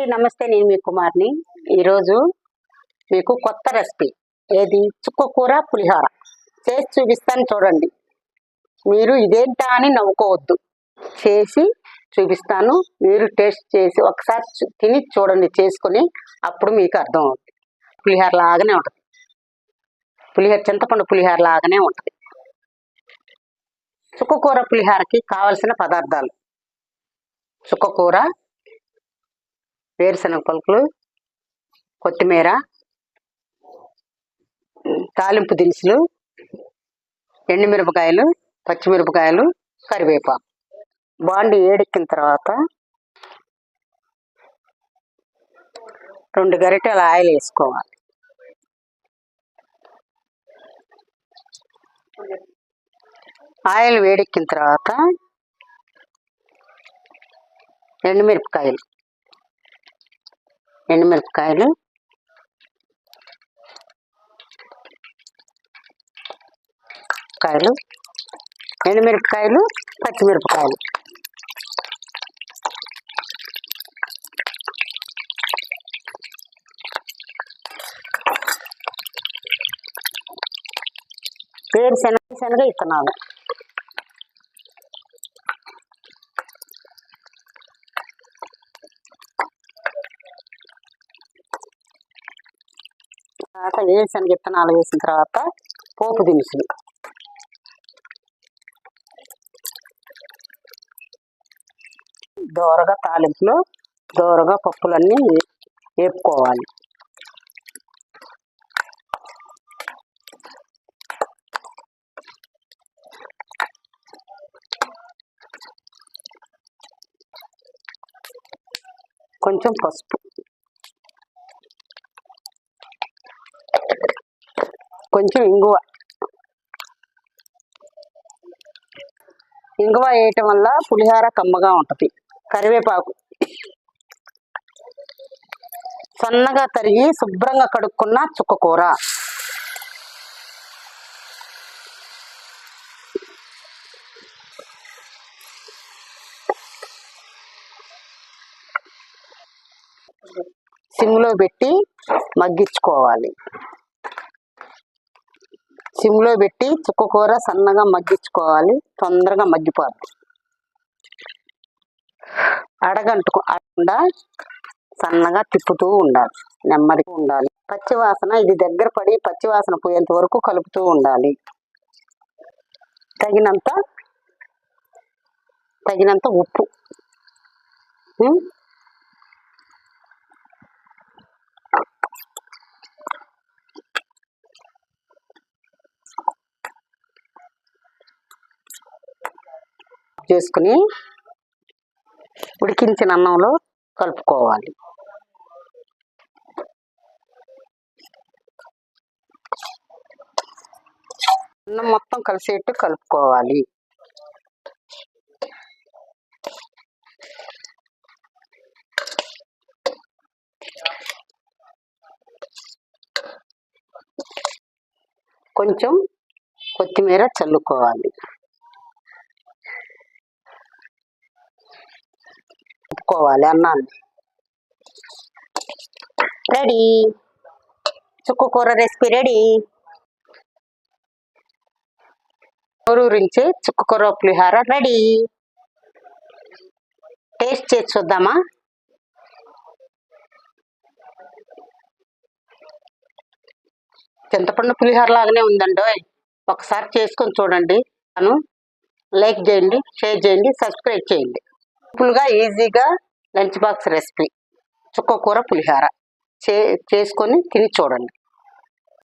అండి నమస్తే. నేను మీ కుమార్ని. ఈరోజు మీకు కొత్త రెసిపీ. ఏది? చుక్క కూర పులిహోర. చేసి చూపిస్తాను చూడండి. మీరు ఇదేంటా అని నవ్వుకోవద్దు. చేసి చూపిస్తాను. మీరు టేస్ట్ చేసి ఒకసారి తిని చూడండి చేసుకొని అప్పుడు మీకు అర్థం అవుతుంది పులిహోర లాగానే ఉంటుంది. పులిహోర చింతపండు పులిహోర లాగానే ఉంటుంది. చుక్కకూర పులిహోరకి కావలసిన పదార్థాలు. చుక్కకూర వేరుశనగ పలుకులు కొత్తిమీర తాలింపు దినుసులు ఎండుమిరపకాయలు పచ్చిమిరపకాయలు కరివేపాకు. బాండి ఏడెక్కిన తర్వాత రెండు గరిటెల ఆయిల్ వేసుకోవాలి. ఆయిల్ వేడెక్కిన తర్వాత ఎండుమిరపకాయలు ఎండుమిరపకాయలు. కాయలు. ఎండుమిరపకాయలు పచ్చిమిరపకాయలు. వేరు శనగ శనగ ఇత్తనాలు. తర్వాత వేరుశనగ విత్తనాలు వేసిన తర్వాత పోపు దినుసులు. దోరగా తాలింపులో దోరగా పప్పులన్నీ వేపుకోవాలి. కొంచెం పసుపు. కొంచెం ఇంగువ. ఇంగువ వేయటం వల్ల పులిహోర కమ్మగా ఉంటుంది. కరివేపాకు. సన్నగా తరిగి శుభ్రంగా కడుక్కున్న చుక్కకూర. సిమ్లో పెట్టి మగ్గించుకోవాలి. సిమ్లో పెట్టి చుక్కకూర సన్నగా మగ్గించుకోవాలి. తొందరగా మగ్గిపోవాలి. అడగంటుకుండా సన్నగా తిప్పుతూ ఉండాలి. నెమ్మదిగా ఉండాలి. పచ్చివాసన ఇది దగ్గర పడి పచ్చివాసన పోయేంత వరకు కలుపుతూ ఉండాలి. తగినంత తగినంత ఉప్పు. చేసుకుని ఉడికించిన అన్నంలో కలుపుకోవాలి. అన్నం మొత్తం కలిసేట్టు కలుపుకోవాలి. కొంచెం కొత్తిమీర చల్లుకోవాలి. చుక్కోవాలి అన్నాన్ని రెడీ. చుక్కు కూర రెసిపీ రెడీ. ఊరించి చుక్క కూర పులిహార రెడీ. టేస్ట్ చేసి చూద్దామా? చింతపండు పులిహోర లాగానే ఉందండి ఒకసారి చేసుకొని చూడండి. అను లైక్ చేయండి షేర్ చేయండి సబ్స్క్రైబ్ చేయండి. సింపుల్గా ఈజీగా లంచ్ బాక్స్ రెసిపీ. చుక్క కూర పులిహోర. చే చేసుకొని తిని చూడండి.